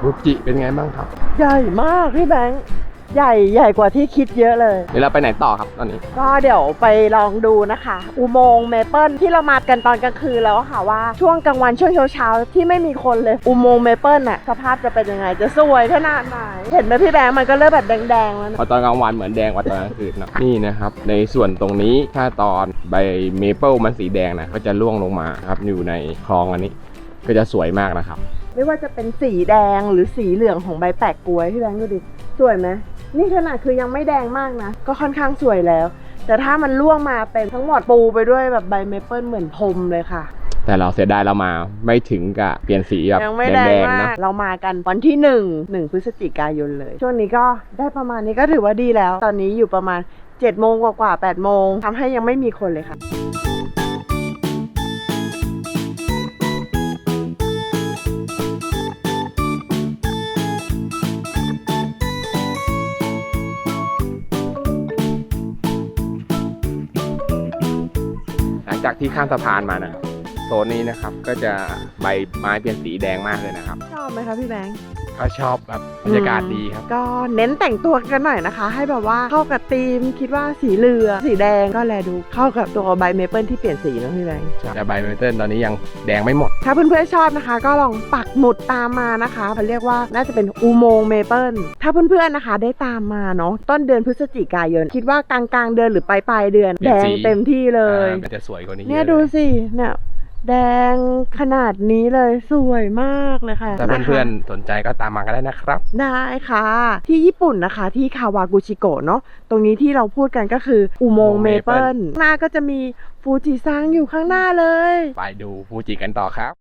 ฟูจิเป็นไงบ้างครับ ใหญ่มากพี่แบงค์ใหญ่ใหญ่กว่าที่คิดเยอะเลย เดี๋ยวเราไปไหนต่อครับตอนนี้ ก็เดี๋ยวไปลองดูนะคะ อุโมงค์เมเปิลที่เรามากันตอนกลางคืนแล้วอะค่ะว่าช่วงกลางวันช่วงเช้าๆที่ไม่มีคนเลยอุโมงค์เมเปิลน่ะสภาพจะเป็นยังไงจะสวยขนาดไหนเห็นไหมพี่แบงค์มันก็เริ่มแบบแดงๆแล้วนะพอตอนกลางวันเหมือนแดงกว่าตอนกลางคืนเนอะนี่นะครับ ในส่วนตรงนี้ถ้าตอนใบเมเปิลมันสีแดงนะก็จะร่วงลงมาครับอยู่ในคลองอันนี้ ก็จะสวยมากนะครับ ไม่ว่าจะเป็นสีแดงหรือสีเหลืองของใบแปะกล้วยพี่แบงค์ดูดิสวยไหมนี่ขนาดคือยังไม่แดงมากนะ ก็ค่อนข้างสวยแล้ว แต่ถ้ามันล่วงมาเป็นทั้งหมดปูไปด้วยแบบใบเมเปิลเหมือนพรมเลยค่ะ แต่เราเสียดายเรามาไม่ถึงกับเปลี่ยนสีแบบยังไม่แดแดงงๆมานะกเรามากันวันที่หนึ่งหนึ่งพฤศจิกายนเลย ช่วงนี้ก็ได้ประมาณนี้ก็ถือว่าดีแล้ว ตอนนี้อยู่ประมาณ7จ็ดโมงกว่าๆแปดโมงทำให้ยังไม่มีคนเลยค่ะ จากที่ข้ามสะพานมานะ ซนนี้นะครับ ก็จะใบไม้เปลี่ยนสีแดงมากเลยนะครับ ชอบไหมคะพี่แบงค์ ก็ชอบแบบบรรยากาศดีครับ ก็เน้นแต่งตัวกันหน่อยนะคะ ให้แบบว่าเข้ากับธีมคิดว่าสีเหลืองสีแดงก็แลดูเข้ากับตัวใบเมเปิลที่เปลี่ยนสีนะพี่แบงค์ แต่ใบเมเปิลตอนนี้ยังแดงไม่หมด ถ้าเพื่อนๆชอบนะคะ ก็ลองปักหมุดตามมานะคะเขาเรียกว่าน่าจะเป็นอุโมงค์เมเปิลถ้าเพื่อนๆนะคะ ได้ตามมาเนาะต้นเดือนพฤศจิกายน คิดว่ากลางๆเดือนหรือปลายปลายๆเดือนเปลี่แดยนสีงเต็มที่เลยอ่ามันจะสวยกว่านี้เนี่ยอะดูลสิเนี่ย แดงขนาดนี้เลยสวยมากเลยค่ะถ้านะคะเพื่อนๆสนใจก็ตามมาก็ได้นะครับ ได้ค่ะ ที่ญี่ปุ่นนะคะที่คาวากุชิโกะเนาะตรงนี้ที่เราพูดกันก็คืออุโมงค์อุโมงค์เม Maple เปิลหน้าก็จะมีฟูจิซังอยู่ข้างหน้าเลย ไปดูฟูจิกันต่อครับ